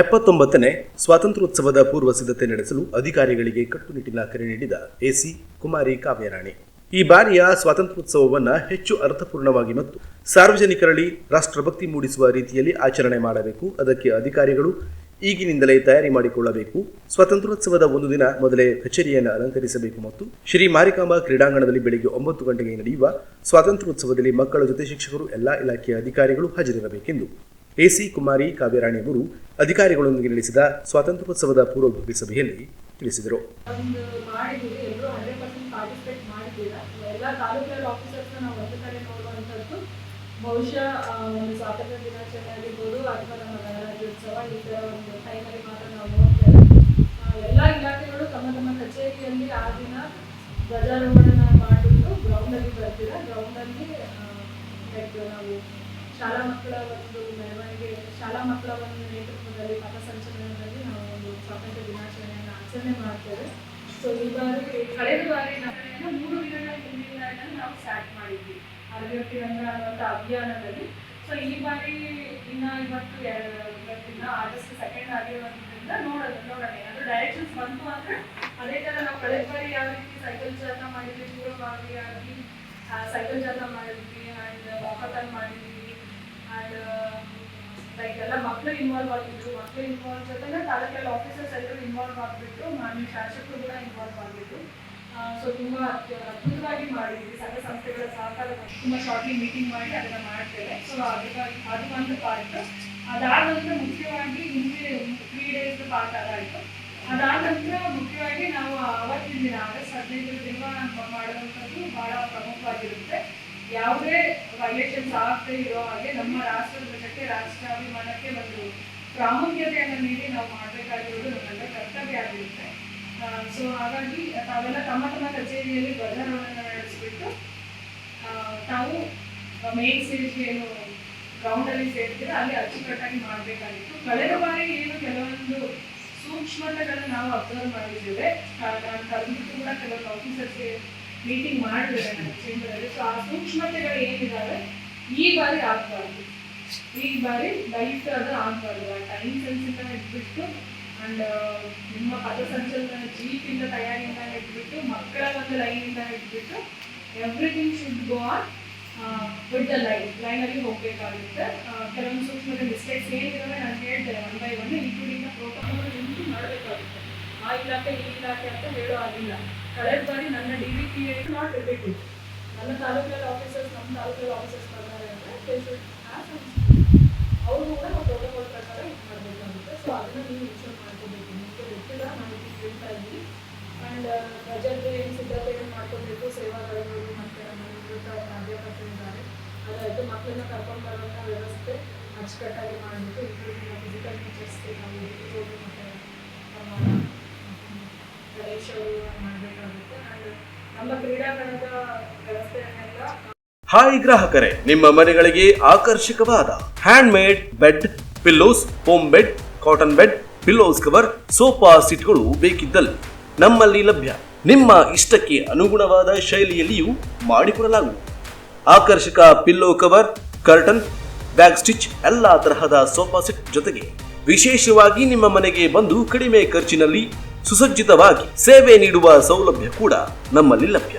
ಎಪ್ಪತ್ತೊಂಬತ್ತನೇ ಸ್ವಾತಂತ್ರ್ಯೋತ್ಸವದ ಪೂರ್ವ ಸಿದ್ಧತೆ ನಡೆಸಲು ಅಧಿಕಾರಿಗಳಿಗೆ ಕಟ್ಟುನಿಟ್ಟಿನ ಕರೆ ನೀಡಿದ ಎಸಿ ಕುಮಾರಿ ಕಾವ್ಯರಾಣಿ. ಈ ಬಾರಿಯ ಸ್ವಾತಂತ್ರ್ಯೋತ್ಸವವನ್ನು ಹೆಚ್ಚು ಅರ್ಥಪೂರ್ಣವಾಗಿ ಮತ್ತು ಸಾರ್ವಜನಿಕರಲ್ಲಿ ರಾಷ್ಟ್ರಭಕ್ತಿ ಮೂಡಿಸುವ ರೀತಿಯಲ್ಲಿ ಆಚರಣೆ ಮಾಡಬೇಕು. ಅದಕ್ಕೆ ಅಧಿಕಾರಿಗಳು ಈಗಿನಿಂದಲೇ ತಯಾರಿ ಮಾಡಿಕೊಳ್ಳಬೇಕು. ಸ್ವಾತಂತ್ರ್ಯೋತ್ಸವದ ಒಂದು ದಿನ ಮೊದಲೇ ಕಚೇರಿಯನ್ನು ಅಲಂಕರಿಸಬೇಕು ಮತ್ತು ಶ್ರೀ ಮಾರಿಕಾಂಬಾ ಕ್ರೀಡಾಂಗಣದಲ್ಲಿ ಬೆಳಿಗ್ಗೆ ಒಂಬತ್ತು ಗಂಟೆಗೆ ನಡೆಯುವ ಸ್ವಾತಂತ್ರ್ಯೋತ್ಸವದಲ್ಲಿ ಮಕ್ಕಳ ಜೊತೆ ಶಿಕ್ಷಕರು, ಎಲ್ಲಾ ಇಲಾಖೆಯ ಅಧಿಕಾರಿಗಳು ಹಾಜರಿರಬೇಕೆಂದು ಎಸಿ ಕುಮಾರಿ ಕಾವ್ಯರಾಣಿ ಅವರು ಅಧಿಕಾರಿಗಳೊಂದಿಗೆ ನಡೆಸಿದ ಸ್ವಾತಂತ್ರ್ಯೋತ್ಸವದ ಪೂರ್ವಭಾವಿ ಸಭೆಯಲ್ಲಿ ತಿಳಿಸಿದರು. ಬಹುಶಃ ಒಂದು ಸ್ವಾತಂತ್ರ್ಯ ದಿನಾಚರಣೆ ಆಗಿರ್ಬೋದು, ಅಥವಾ ನಮ್ಮ ಗಣರಾಜ್ಯೋತ್ಸವ, ಈ ಥರ ಒಂದು ಟೈಮಲ್ಲಿ ಮಾತ್ರ ನಾವು ನೋಡ್ತೇವೆ. ಎಲ್ಲ ಇಲಾಖೆಗಳು ತಮ್ಮ ತಮ್ಮ ಕಚೇರಿಯಲ್ಲಿ ಆ ದಿನ ಧ್ವಜಾರೋಹಣ ಮಾಡಿಬಿಟ್ಟು ಗ್ರೌಂಡಲ್ಲಿ ಬರ್ತೀರ? ಗ್ರೌಂಡಲ್ಲಿ ಲೈಕ್ ನಾವು ಶಾಲಾ ಮಕ್ಕಳ ಒಂದು ಮೆರವಣಿಗೆ, ಶಾಲಾ ಮಕ್ಕಳ ಒಂದು ನೇತೃತ್ವದಲ್ಲಿ ಪಥಸಂಚಲನದಲ್ಲಿ ನಾವು ಒಂದು ಸ್ವಾತಂತ್ರ್ಯ ದಿನಾಚರಣೆಯನ್ನು ಆಚರಣೆ ಮಾಡ್ತೇವೆ. ಸೊ ಈ ಬಾರಿ, ಕಳೆದ ಬಾರಿ ಮೂರು ದಿನಗಳ ಹಿಂದಿನ ನಾವು ಸ್ಟಾರ್ಟ್ ಮಾಡಿದ್ವಿ. ತಿರಂಗ ಅನ್ನುವಂಥ ಅಭಿಯಾನದಲ್ಲಿ. ಸೊ ಈ ಬಾರಿ ಇನ್ನ ಇವತ್ತು ಇವತ್ತಿನ ಆಗಸ್ಟ್ ಸೆಕೆಂಡ್ ಆಗಿರೋದ್ರಿಂದ ನೋಡೋದು ನೋಡೋಣ ಏನಾದರೂ ಡೈರೆಕ್ಷನ್ಸ್ ಬಂತು ಅಂದರೆ ಅದೇ ಥರ ನಾವು ಕಳೆದ ಬಾರಿ ಯಾವ ರೀತಿ ಸೈಕಲ್ ಜಾಥಾ ಮಾಡಿದ್ವಿ ಪೂರ್ವಭಾವಿಯಾಗಿ ಸೈಕಲ್ ಜಾಥಾ ಮಾಡಿದ್ವಿ ಆ್ಯಂಡ್ ವಾಕಥಾನ್ ಮಾಡಿದ್ವಿ. ಆ್ಯಂಡ್ ಲೈಕ್ ಎಲ್ಲ ಮಕ್ಕಳು ಇನ್ವಾಲ್ವ್ ಆಗಿದ್ರು. ಮಕ್ಕಳು ಇನ್ವಾಲ್ವ್ ಜೊತೆಗೆ ಎಲ್ಲ ಆಫೀಸರ್ಸ್ ಎಲ್ಲರೂ ಇನ್ವಾಲ್ವ್ ಆಗಿಬಿಟ್ಟು ಮಾನ್ಯ ಶಾಸಕರು ಕೂಡ ಇನ್ವಾಲ್ವ್ ಆಗಿದ್ರು. ಸೊ ತುಂಬ ಅದ್ಭುತವಾಗಿ ಮಾಡಿದ್ವಿ ಸಂಘ ಸಂಸ್ಥೆಗಳ ಸಹಕಾರ ತುಂಬ ಶಾರ್ಟ್ಲಿ ಮೀಟಿಂಗ್ ಮಾಡಿ ಅದನ್ನು ಮಾಡ್ತೇವೆ. ಸೊ ಅದಕ್ಕಾಗಿ ಅದು ಒಂದು ಪಾರ್ಟ್ ಅದಾದ ನಂತರ ಮುಖ್ಯವಾಗಿ ಹಿಂದೆ ತ್ರೀ ಡೇಸ್ ಪಾರ್ಟ್ ಅದಾಯಿತು ಅದಾದ ನಂತರ ಮುಖ್ಯವಾಗಿ ನಾವು ಅವತ್ತಿನ ದಿನ, ಆಗಸ್ಟ್ ಹದಿನೈದರ ದಿನ ಯಾವುದೇ ವೈಲೇಷನ್ಸ್ ಆಗದೆ ಇರೋ ಹಾಗೆ ನಮ್ಮ ರಾಷ್ಟ್ರ ಧ್ವಜಕ್ಕೆ ರಾಷ್ಟ್ರಾಭಿಮಾನಕ್ಕೆ ಒಂದು ಪ್ರಾಮುಖ್ಯತೆಯನ್ನು ನೀಡಿ ನಾವು ಮಾಡಬೇಕಾಗಿರೋದು ನಮ್ಮೆಲ್ಲ ಕರ್ತವ್ಯ ಆಗಿರುತ್ತೆ. ಸೊ ಹಾಗಾಗಿ ತಾವೆಲ್ಲ ತಮ್ಮ ತಮ್ಮ ಕಚೇರಿಯಲ್ಲಿ ಧ್ವಜಾರೋಹಣ ನಡೆಸಿಬಿಟ್ಟು ತಾವು ಮೇನ್ ಸ್ಟೇಜ್ ಏನು ಗ್ರೌಂಡಲ್ಲಿ ಸೇರ್ತೀರ ಅಲ್ಲಿ ಅಚ್ಚುಕಟ್ಟಾಗಿ ಮಾಡಬೇಕಾಗಿತ್ತು. ಕಳೆದ ಬಾರಿ ಏನು ಕೆಲವೊಂದು ಸೂಕ್ಷ್ಮತೆಗಳನ್ನು ನಾವು ಅಬ್ಸರ್ವ್ ಮಾಡಿದ್ದೇವೆ. ನಾನು ಕರೆದ್ಬಿಟ್ಟು ಕೂಡ ಕೆಲವೊಂದು ಆಫೀಸರ್ಸ್ಗೆ ಮೀಟಿಂಗ್ ಮಾಡಿದ್ದಾರೆ ನಮ್ಮ ಚೇಂಬರಲ್ಲಿ ಸೊ ಆ ಸೂಕ್ಷ್ಮತೆಗಳು ಏನಿದ್ದಾವೆ ಈ ಬಾರಿ ಆಗಬಾರ್ದು. ಈ ಬಾರಿ ದಯವಿಟ್ಟು ಅದು ಆಗಬಾರ್ದು. ಆ ಟೈಮ್ ಸೆನ್ಸಿಂದ ಇಟ್ಬಿಟ್ಟು ಅಂಡ್ ನಿಮ್ಮ ಪಥಸಂಚಲನ ಜೀಪಿಂದ ತಯಾರಿಯಿಂದ ಇಟ್ಬಿಟ್ಟು ಮಕ್ಕಳ ಒಂದು ಲೈನಿಂದ ಇಟ್ಬಿಟ್ಟು everything should go on with the line ಲೈನಲ್ಲಿ ಹೋಗಬೇಕಾಗುತ್ತೆ. ಕೆಲವೊಂದು ಸೂಕ್ಷ್ಮತೆ ಮಿಸ್ಟೇಕ್ಸ್ ಏನಿದಾವೆ ನಾನು ಹೇಳ್ತೇನೆ one by one including protocol ಮಾಡಬೇಕಾಗುತ್ತೆ. ಆ ಇಲಾಖೆ ಈ ಇಲಾಖೆ ಅಂತ ಹೇಳೋ ಆಗಿಲ್ಲ ಕಳೆದ ಬಾರಿ ನನ್ನ D V P not repeated ನನ್ನ ತಾಲೂಕಲ್ಲಿ ಆಫೀಸರ್ಸ್ ನಮ್ಮ ತಾಲೂಕಲ್ಲಿ ಆಫೀಸರ್ಸ್ ಬರ್ತಾರೆ ಅಂದರೆ ಅವರು ಕೂಡ ನಾವು ಪ್ರೋಟೋಕಾಲ್ ಪ್ರಕಾರ ಇದು ಮಾಡಬೇಕಾಗುತ್ತೆ ಸೊ ಅದನ್ನು ನೀವು ಇನ್ಶೂರ್ ಮಾಡ್ಕೋಬೇಕು. ನಿಮಗೆ ಗೊತ್ತಿಲ್ಲ ನಾವು ಇಲ್ಲಿ ಹೇಳ್ತಾ ಇದ್ವಿ ಆ್ಯಂಡ್ ರಜೆಗೆ ಏನು ಸಿದ್ಧತೆಯನ್ನು ಮಾಡ್ಕೋಬೇಕು ಸೇವಾದಳಗಳು ಮತ್ತು ನಮ್ಮ ನಿವೃತ್ತ ಪ್ರಾಧ್ಯಾಪಕರಿದ್ದಾರೆ ಅದಾಯಿತು, ಮಕ್ಕಳನ್ನ ಕರ್ಕೊಂಡು ಬರುವಂಥ ವ್ಯವಸ್ಥೆ ಅಚ್ಚುಕಟ್ಟಾಗಿ ಮಾಡಬೇಕು. ಇನ್ಕ್ಲೂಡಿಂಗ್ ಫಿಸಿಕಲ್ ಟೀಚರ್ಸ್ಗೆ ನಾವು ಹೋಗಿ ಮತ್ತು ನಮ್ಮ ಹಾಯ್ ಗ್ರಾಹಕರೇ, ನಿಮ್ಮ ಮನೆಗಳಿಗೆ ಆಕರ್ಷಕವಾದ hand made bed pillows home bed cotton bed pillows cover sofa ಸೀಟ್ಗಳು ಬೇಕಿದ್ದಲ್ಲಿ ನಮ್ಮಲ್ಲಿ ಲಭ್ಯ. ನಿಮ್ಮ ಇಷ್ಟಕ್ಕೆ ಅನುಗುಣವಾದ ಶೈಲಿಯಲ್ಲಿಯೂ ಮಾಡಿಕೊಡಲಾಗುವುದು. ಆಕರ್ಷಕ pillow cover curtain bag stitch ಎಲ್ಲ ತರಹದ ಸೋಫಾ ಸೆಟ್ ಜೊತೆಗೆ ವಿಶೇಷವಾಗಿ ನಿಮ್ಮ ಮನೆಗೆ ಬಂದು ಕಡಿಮೆ ಖರ್ಚಿನಲ್ಲಿ ಸುಸಜ್ಜಿತವಾಗಿ ಸೇವೆ ನೀಡುವ ಸೌಲಭ್ಯ ಕೂಡ ನಮ್ಮಲ್ಲಿ ಲಭ್ಯ.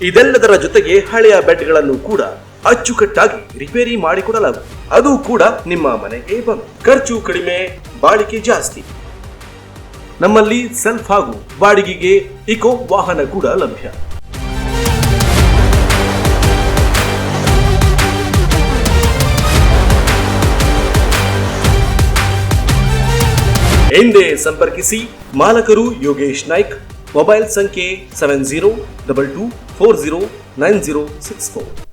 ಇದೆಲ್ಲದರ ಜೊತೆಗೆ ಹಳೆಯ ಬೆಡ್ಗಳನ್ನು ಕೂಡ ಅಚ್ಚುಕಟ್ಟಾಗಿ ರಿಪೇರಿ ಮಾಡಿಕೊಡಲಾಗುವುದು ಅದು ಕೂಡ ನಿಮ್ಮ ಮನೆಗೆ ಬಂದು ಖರ್ಚು ಕಡಿಮೆ ಬಾಳಿಕೆ ಜಾಸ್ತಿ ನಮ್ಮಲ್ಲಿ ಸೆಲ್ಫ್ ಹಾಗೂ ಬಾಡಿಗೆಗೆ ಇಕೋ ವಾಹನ ಕೂಡ ಲಭ್ಯ ಎಂದೇ ಸಂಪರ್ಕಿಸಿ ಮಾಲಕರು ಯೋಗೇಶ್ ನಾಯ್ಕ್ ಮೊಬೈಲ್ ಸಂಖ್ಯೆ seven zero double two four zero nine zero six four